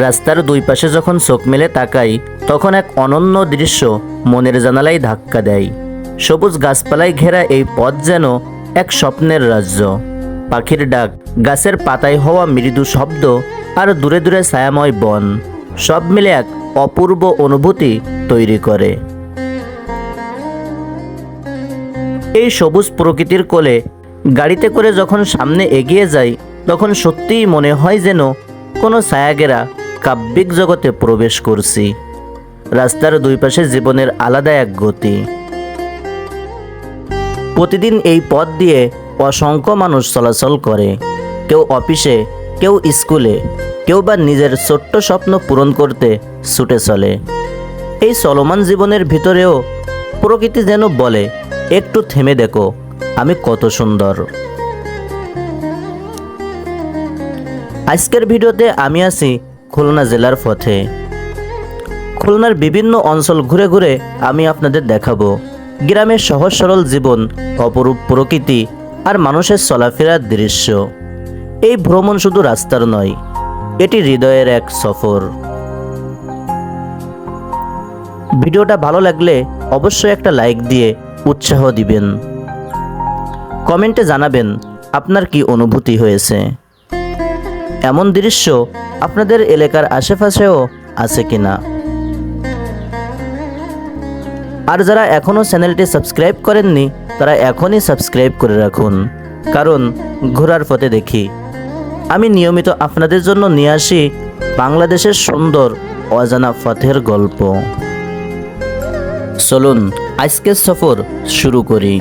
রাস্তার দুই পাশে যখন চোখ মেলে তাকাই, তখন এক অনন্য দৃশ্য মনের জানালায় ধাক্কা দেয়। সবুজ গাছপালায় ঘেরা এই পথ যেন এক স্বপ্নের রাজ্য। পাখির ডাক, গাছের পাতায় হওয়া মৃদু শব্দ আর দূরে দূরে ছায়াময় বন, সব মিলে এক অপূর্ব অনুভূতি তৈরি করে। এই সবুজ প্রকৃতির কোলে গাড়িতে করে যখন সামনে এগিয়ে যাই, তখন সত্যিই মনে হয় যেন কোনো ছায়াগেরা কাব্যিক জগতে প্রবেশ করছি। রাস্তার দুই পাশে জীবনের আলাদা এক গতি। প্রতিদিন এই পথ দিয়ে অসংখ্য মানুষ চলাচল করে। কেউ অফিসে, কেউ স্কুলে, কেউ বা নিজের ছোট্ট স্বপ্ন পূরণ করতে ছুটে চলে। এই চলমান জীবনের ভিতরেও প্রকৃতি যেন বলে, একটু থেমে দেখো, আমি কত সুন্দর। আজকের ভিডিওতে আমি আছি খুলনা জেলার পথে। খুলনার বিভিন্ন অঞ্চল ঘুরে ঘুরে আমি আপনাদের দেখাবো। গ্রামের সহজ সরল জীবন, অপরূপ প্রকৃতি আর মানুষের চলাফেরার দৃশ্য। এই ভ্রমণ শুধু রাস্তার নয়, এটি হৃদয়ের এক সফর। ভিডিওটা ভালো লাগলে অবশ্যই একটা লাইক দিয়ে উৎসাহ দিবেন। কমেন্টে জানাবেন আপনার কি অনুভূতি হয়েছে। এমন দৃশ্য আপনাদের এলাকার আশেপাশেও আছে কিনা? আর যারা এখনও চ্যানেলটি সাবস্ক্রাইব করেননি, তারা এখনই সাবস্ক্রাইব করে রাখুন। কারণ ঘোরার পথে দেখি। আমি নিয়মিত আপনাদের জন্য নিয়ে আসি বাংলাদেশের সুন্দর, অজানা পথের গল্প। চলুন, আজকের সফর শুরু করি।